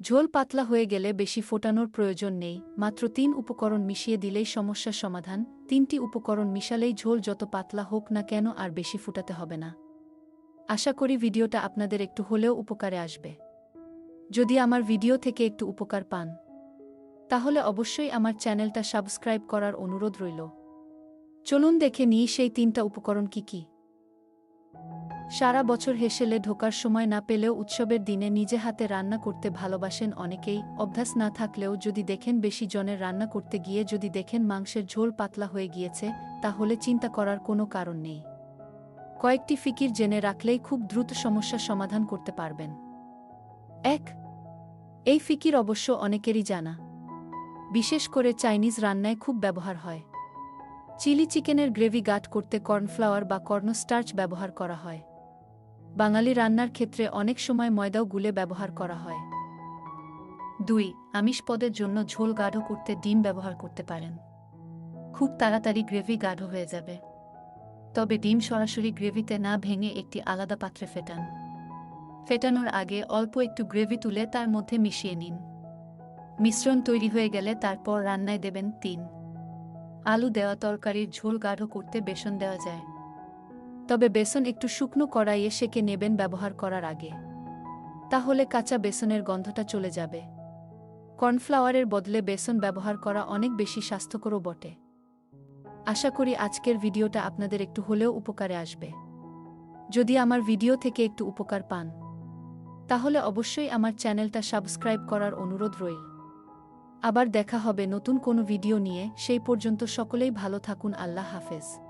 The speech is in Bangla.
ঝোল পাতলা হয়ে গেলে বেশি ফোটানোর প্রয়োজন নেই, মাত্র তিন উপকরণ মিশিয়ে দিলেই সমস্যার সমাধান, তিনটি উপকরণ মিশালেই ঝোল যত পাতলা হোক না কেন আর বেশি ফুটাতে হবে না। আশা করি ভিডিওটা আপনাদের একটু হলেও উপকারে আসবে। যদি আমার ভিডিও থেকে একটু উপকার পান, তাহলে অবশ্যই আমার চ্যানেলটা সাবস্ক্রাইব করার অনুরোধ রইল। চলুন দেখে নিই সেই তিনটা উপকরণ কি কি। সারা বছর হেসেলে ঢোকার সময় না পেলেও উৎসবের দিনে নিজে হাতে রান্না করতে ভালোবাসেন অনেকেই। অভ্যাস না থাকলেও যদি দেখেন বেশি জনের রান্না করতে গিয়ে যদি দেখেন মাংসের ঝোল পাতলা হয়ে গিয়েছে, তাহলে চিন্তা করার কোনো কারণ নেই। কয়েকটি ফিকির জেনে রাখলেই খুব দ্রুত সমস্যা সমাধান করতে পারবেন। এক, এই ফিকির অবশ্য অনেকেরই জানা। বিশেষ করে চাইনিজ রান্নায় খুব ব্যবহার হয়। চিলি চিকেনের গ্রেভি গাট করতে কর্নফ্লাওয়ার বা কর্নস্টার্চ ব্যবহার করা হয়। বাঙালি রান্নার ক্ষেত্রে অনেক সময় ময়দাও গুলে ব্যবহার করা হয়। দুই, আমিষ পদের জন্য ঝোল গাঢ় করতে ডিম ব্যবহার করতে পারেন। খুব তাড়াতাড়ি গ্রেভি গাঢ় হয়ে যাবে। তবে ডিম সরাসরি গ্রেভিতে না ভেঙে একটি আলাদা পাত্রে ফেটান। ফেটানোর আগে অল্প একটু গ্রেভি তুলে তার মধ্যে মিশিয়ে নিন। মিশ্রণ তৈরি হয়ে গেলে তারপর রান্নায় দেবেন তিন। আলু দেওয়া তরকারির ঝোল গাঢ় করতে বেসন দেওয়া যায়। তবে বেসন একটু শুকনো কড়াইয়ে সেকে নেবেন ব্যবহার করার আগে। তাহলে কাঁচা বেসনের গন্ধটা চলে যাবে। কর্নফ্লাওয়ারের বদলে বেসন ব্যবহার করা অনেক বেশি স্বাস্থ্যকরও বটে। আশা করি আজকের ভিডিওটা আপনাদের একটু হলেও উপকারে আসবে। যদি আমার ভিডিও থেকে একটু উপকার পান, তাহলে অবশ্যই আমার চ্যানেলটা সাবস্ক্রাইব করার অনুরোধ রইল। আবার দেখা হবে নতুন কোনো ভিডিও নিয়ে, সেই পর্যন্ত সকলেই ভালো থাকুন, আল্লাহ হাফেজ।